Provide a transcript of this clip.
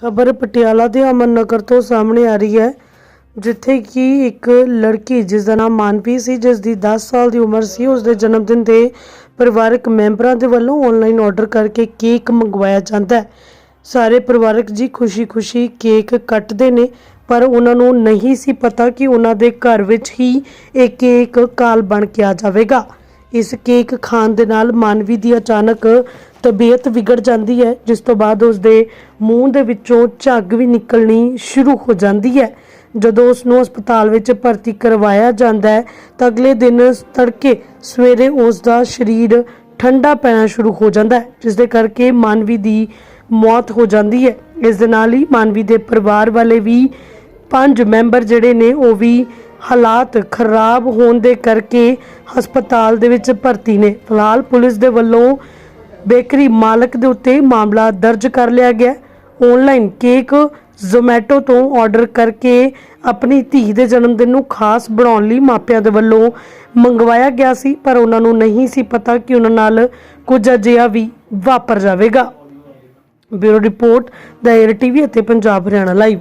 ਖਬਰ ਪਟਿਆਲਾ ਦੇ ਅਮਨ ਨਗਰ ਤੋਂ ਸਾਹਮਣੇ ਆ ਰਹੀ ਹੈ, ਜਿੱਥੇ ਕਿ ਇੱਕ ਲੜਕੀ ਜਿਸ ਦਾ ਨਾਮ ਮਾਨਵੀ ਸੀ, ਜਿਸ ਦੀ 10 ਸਾਲ ਦੀ ਉਮਰ ਸੀ ਉਸ ਦੇ ਜਨਮ ਦਿਨ ਤੇ ਪਰਿਵਾਰਕ ਮੈਂਬਰਾਂ ਦੇ ਵੱਲੋਂ ਆਨਲਾਈਨ ਆਰਡਰ ਕਰਕੇ ਕੇਕ ਮੰਗਵਾਇਆ ਜਾਂਦਾ ਹੈ। ਸਾਰੇ ਪਰਿਵਾਰਕ ਜੀ ਖੁਸ਼ੀ-ਖੁਸ਼ੀ ਕੇਕ ਕੱਟਦੇ ਨੇ, ਪਰ ਉਹਨਾਂ ਨੂੰ ਨਹੀਂ ਸੀ ਪਤਾ ਕਿ ਉਹਨਾਂ ਦੇ ਘਰ ਵਿੱਚ ਹੀ ਇਹ ਕੇਕ ਕਾਲ ਬਣ ਕੇ ਆ ਜਾਵੇਗਾ। ਇਸ ਕੇਕ ਖਾਣ ਦੇ ਨਾਲ ਮਾਨਵੀ ਦੀ ਅਚਾਨਕ ਤਬੀਅਤ ਵਿਗੜ ਜਾਂਦੀ ਹੈ, ਜਿਸ ਤੋਂ ਬਾਅਦ ਉਸ ਦੇ ਮੂੰਹ ਦੇ ਵਿੱਚੋਂ ਝੱਗ ਵੀ ਨਿਕਲਣੀ ਸ਼ੁਰੂ ਹੋ ਜਾਂਦੀ ਹੈ। ਜਦੋਂ ਉਸ ਨੂੰ ਹਸਪਤਾਲ ਵਿੱਚ ਭਰਤੀ ਕਰਵਾਇਆ ਜਾਂਦਾ ਹੈ, ਤਾਂ ਅਗਲੇ ਦਿਨ ਤੜਕੇ ਸਵੇਰੇ ਉਸ ਦਾ ਸਰੀਰ ਠੰਡਾ ਪੈਣਾ ਸ਼ੁਰੂ ਹੋ ਜਾਂਦਾ ਹੈ ਜਿਸ ਦੇ ਕਰਕੇ ਮਾਨਵੀ ਦੀ ਮੌਤ ਹੋ ਜਾਂਦੀ ਹੈ। ਇਸ ਦੇ ਨਾਲ ਹੀ ਮਾਨਵੀ ਦੇ ਪਰਿਵਾਰ ਵਾਲੇ ਵੀ ਪੰਜ ਮੈਂਬਰ ਜਿਹੜੇ ਨੇ, ਉਹ ਵੀ ਹਾਲਾਤ ਖਰਾਬ ਹੋਣ ਦੇ ਕਰਕੇ ਹਸਪਤਾਲ ਦੇ ਵਿੱਚ ਭਰਤੀ ਨੇ। ਫਿਲਹਾਲ ਪੁਲਿਸ ਦੇ ਵੱਲੋਂ ਬੇਕਰੀ ਮਾਲਕ ਦੇ ਉੱਤੇ ਮਾਮਲਾ ਦਰਜ ਕਰ ਲਿਆ ਗਿਆ। ਆਨਲਾਈਨ ਕੇਕ ਜ਼ੋਮੈਟੋ ਤੋਂ ਆਰਡਰ ਕਰਕੇ ਆਪਣੀ ਧੀ ਦੇ ਜਨਮ ਦਿਨ ਨੂੰ ਖਾਸ ਬਣਾਉਣ ਲਈ ਮਾਪਿਆਂ ਦੇ ਵੱਲੋਂ ਮੰਗਵਾਇਆ ਗਿਆ ਸੀ, ਪਰ ਉਹਨਾਂ ਨੂੰ ਨਹੀਂ ਸੀ ਪਤਾ ਕਿ ਉਹਨਾਂ ਨਾਲ ਕੁਝ ਅਜਿਹਾ ਵੀ ਵਾਪਰ ਜਾਵੇਗਾ। Bureau report, the air TV ਅਤੇ ਪੰਜਾਬ ਹਰਿਆਣਾ ਲਾਈਵ।